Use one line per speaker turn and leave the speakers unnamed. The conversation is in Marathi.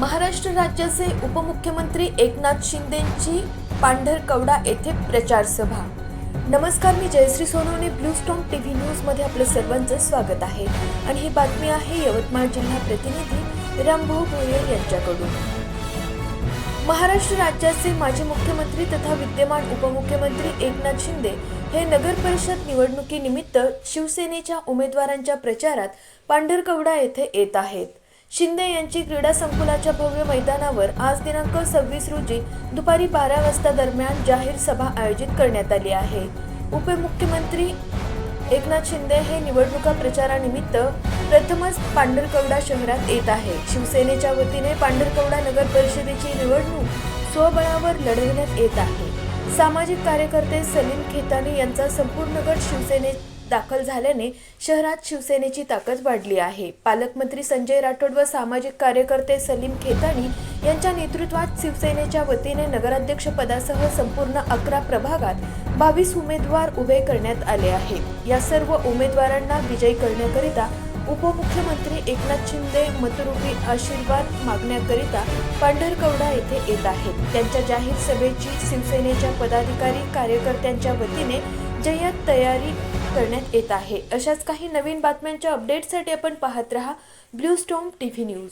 महाराष्ट्र राज्याचे उपमुख्यमंत्री एकनाथ शिंदेंची पांढरकवडा येथे प्रचार सभा नमस्कार मी Jayashree Sonawane blue storm T V न्यूजमध्ये आपलं सर्वांचं स्वागत आहे. आणि ही बातमी आहे यवतमाळ जिल्हा प्रतिनिधी रामभाऊ भोये यांच्याकडून. महाराष्ट्र राज्याचे माजी मुख्यमंत्री तथा विद्यमान उपमुख्यमंत्री एकनाथ शिंदे हे नगर परिषद निवडणुकीनिमित्त शिवसेनेच्या उमेदवारांच्या प्रचारात पांढरकवडा येथे येत आहेत. शिंदे यांची क्रीडा संकुलाच्या भव्य मैदानावर आज दिनांक सव्वीस रोजी दुपारी बारा वाजता दरम्यान जाहीर सभा आयोजित करण्यात आली आहे. उपमुख्यमंत्री एकनाथ शिंदे हे निवडणुका प्रचारानिमित्त प्रथमच पांढरकवडा शहरात येत आहे. शिवसेनेच्या वतीने पांढरकवडा नगर परिषदेची निवडणूक स्वबळावर लढविण्यात येत आहे. सामाजिक कार्यकर्ते सलीम खेतानी यांचा संपूर्ण गट शिवसेनेत दाखल झाल्याने शहरात शिवसेनेची ताकद वाढली आहे. पालकमंत्री संजय राठोड व सामाजिक कार्यकर्ते सलीम खेतानी यांच्या नेतृत्वात शिवसेनेच्या वतीने नगराध्यक्ष पदासह संपूर्ण अकरा प्रभागात बावीस उमेदवार उभे करण्यात आले आहेत. या सर्व उमेदवारांना विजयी करण्याकरिता उपमुख्यमंत्री एकनाथ शिंदे मतरूपी आशीर्वाद मागण्याकरिता पांढरकवडा येथे येत आहेत. त्यांच्या जाहीर सभेची शिवसेनेच्या पदाधिकारी कार्यकर्त्यांच्या वतीने जय्यत तयारी करण्यात येत आहे. अशाच काही नवीन बातम्यांच्या अपडेटसाठी आपण पाहत रहा. Blue storm T V news.